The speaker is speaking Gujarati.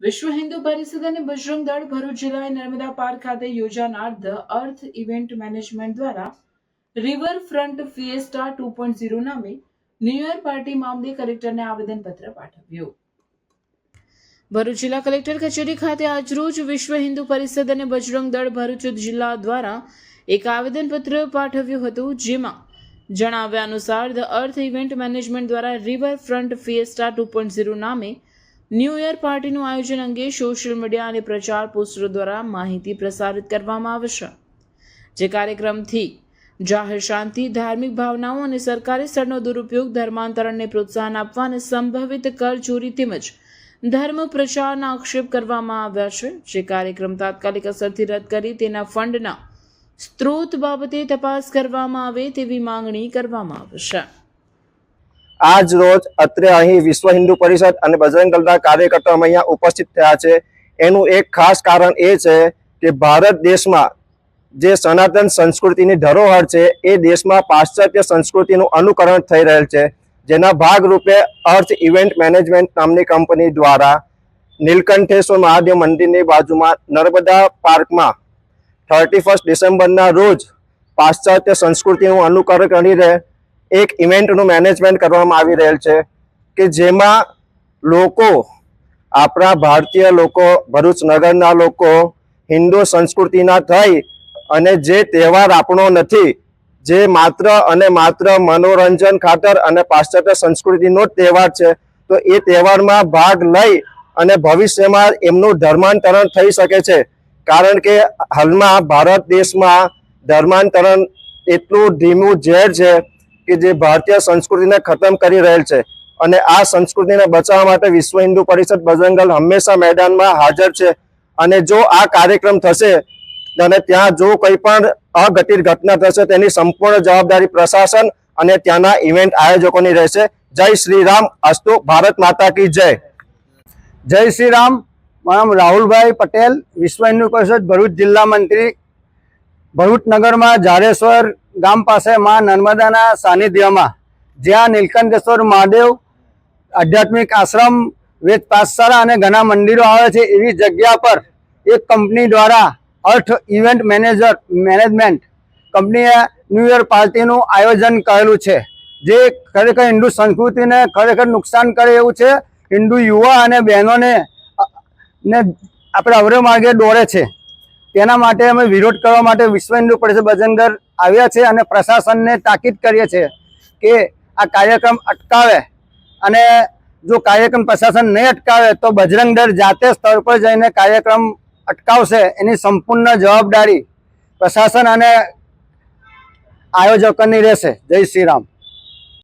વિશ્વ હિન્દુ પરિષદ અને બજરંગ દળ ભરૂચ જિલ્લાએ નર્મદા પાર્ક ખાતે યોજાનાર ધ અર્થ ઇવેન્ટ મેનેજમેન્ટ દ્વારા River Front Fiesta two point zero નામે ન્યૂ યર પાર્ટી મામલે કલેક્ટરને આવેદનપત્ર પાઠવ્યું. ભરૂચ જિલ્લા કલેક્ટર કચેરી ખાતે આજરોજ વિશ્વ હિન્દુ પરિષદ અને બજરંગ દળ ભરૂચ જિલ્લા દ્વારા એક આવેદનપત્ર પાઠવ્યું હતું, જેમાં જણાવ્યા અનુસાર ધ અર્થ ઇવેન્ટ મેનેજમેન્ટ દ્વારા River Front Fiesta two point zero નામે ન્યૂ યર પાર્ટીનું આયોજન અંગે સોશિયલ મીડિયા અને પ્રચાર પોસ્ટરો દ્વારા માહિતી પ્રસારિત કરવામાં આવશે. જે કાર્યક્રમથી જાહેર શાંતિ, ધાર્મિક ભાવનાઓ અને સરકારી સ્થળનો દુરુપયોગ, ધર્માંતરણને પ્રોત્સાહન આપવા અને સંભવિત કર ચોરી તેમજ ધર્મ પ્રચારના આક્ષેપ કરવામાં આવ્યા છે. જે કાર્યક્રમ તાત્કાલિક અસરથી રદ કરી તેના ફંડના સ્ત્રોત બાબતે તપાસ કરવામાં આવે તેવી માંગણી કરવામાં આવશે. આજ રોજ અત્રે અહીં વિશ્વ હિન્દુ પરિષદ અને બજરંગ દળના કાર્યકર્તાઓ અહીંયા ઉપસ્થિત થયા છે. એનું એક ખાસ કારણ એ છે કે ભારત દેશમાં જે સનાતન સંસ્કૃતિની ધરોહર છે, એ દેશમાં પાશ્ચાત્ય સંસ્કૃતિનું અનુકરણ થઈ રહેલ છે, જેના ભાગરૂપે અર્થ ઇવેન્ટ મેનેજમેન્ટ નામની કંપની દ્વારા નીલકંઠેશ્વર મહાદેવ મંદિરની બાજુમાં નર્મદા પાર્કમાં થર્ટી ફર્સ્ટ ડિસેમ્બરના રોજ પાશ્ચાત્ય સંસ્કૃતિનું અનુકરણ કરીને એક ઇવેન્ટનું મેનેજમેન્ટ કરવામાં આવી રહેલ છે કે જેમાં લોકો, આપણા ભારતીય લોકો, ભરૂચ નગરના લોકો, હિન્દુ સંસ્કૃતિના થઈ અને જે તહેવાર આપણો નથી, જે માત્ર અને માત્ર મનોરંજન ખાતર અને પાશ્ચાત્ય સંસ્કૃતિનો જ તહેવાર છે, તો એ તહેવારમાં ભાગ લઈ અને ભવિષ્યમાં એમનું ધર્માંતરણ થઈ શકે છે. કારણ કે હાલમાં ભારત દેશમાં ધર્માંતરણ એટલું ધીમું ઝેર છે કે જે ભારતીય સંસ્કૃતિને ખતમ કરી રહેલ છે. અને આ સંસ્કૃતિને બચાવવા માટે વિશ્વ હિન્દુ પરિષદ બજરંગલ હંમેશા મેદાનમાં હાજર છે. અને જો આ કાર્યક્રમ થશે, અને ત્યાં જો કંઈ પણ અઘટિત ઘટના થશે, તેની સંપૂર્ણ જવાબદારી પ્રશાસન અને ત્યાંના ઇવેન્ટ આયોજકોની રહેશે. જય શ્રી રામ અસ્તુ ભારત માતા કી જય. જય શ્રી રામ મારું રાહુલભાઈ પટેલ, વિશ્વ હિન્દુ પરિષદ ભરૂચ જિલ્લા મંત્રી, ભરૂચ નગરમાં જાડેશ્વર ગામ પાસે માં નર્મદાના સાનિધ્યમાં, જ્યાં નીલકંઠેશ્વર મહાદેવ આધ્યાત્મિક આશ્રમ, વેદ પાઠશાળા અને ઘણા મંદિરો આવે છે, એવી જગ્યા પર એક કંપની દ્વારા અર્થ ઇવેન્ટ મેનેજર, મેનેજમેન્ટ કંપનીએ ન્યૂ યર પાર્ટીનું આયોજન કરેલું છે. જે ખરેખર હિન્દુ સંસ્કૃતિને ખરેખર નુકસાન કરે એવું છે. હિન્દુ યુવા અને બહેનોને ને આપણે અવરે માર્ગે દોરે છે. તેના માટે અમે વિરોધ કરવા માટે વિશ્વ હિન્દુ પરિષદ બજરંગ દળ આવ્યા છે અને પ્રશાસનને તાકીદ કરીએ છીએ કે આ કાર્યક્રમ અટકાવે. અને જો કાર્યક્રમ પ્રશાસન નહીં અટકાવે, તો બજરંગ દળ જાતે સ્થળ પર જઈને કાર્યક્રમ અટકાવશે એની સંપૂર્ણ જવાબદારી પ્રશાસન અને આયોજકોની રહેશે. જય શ્રી રામ.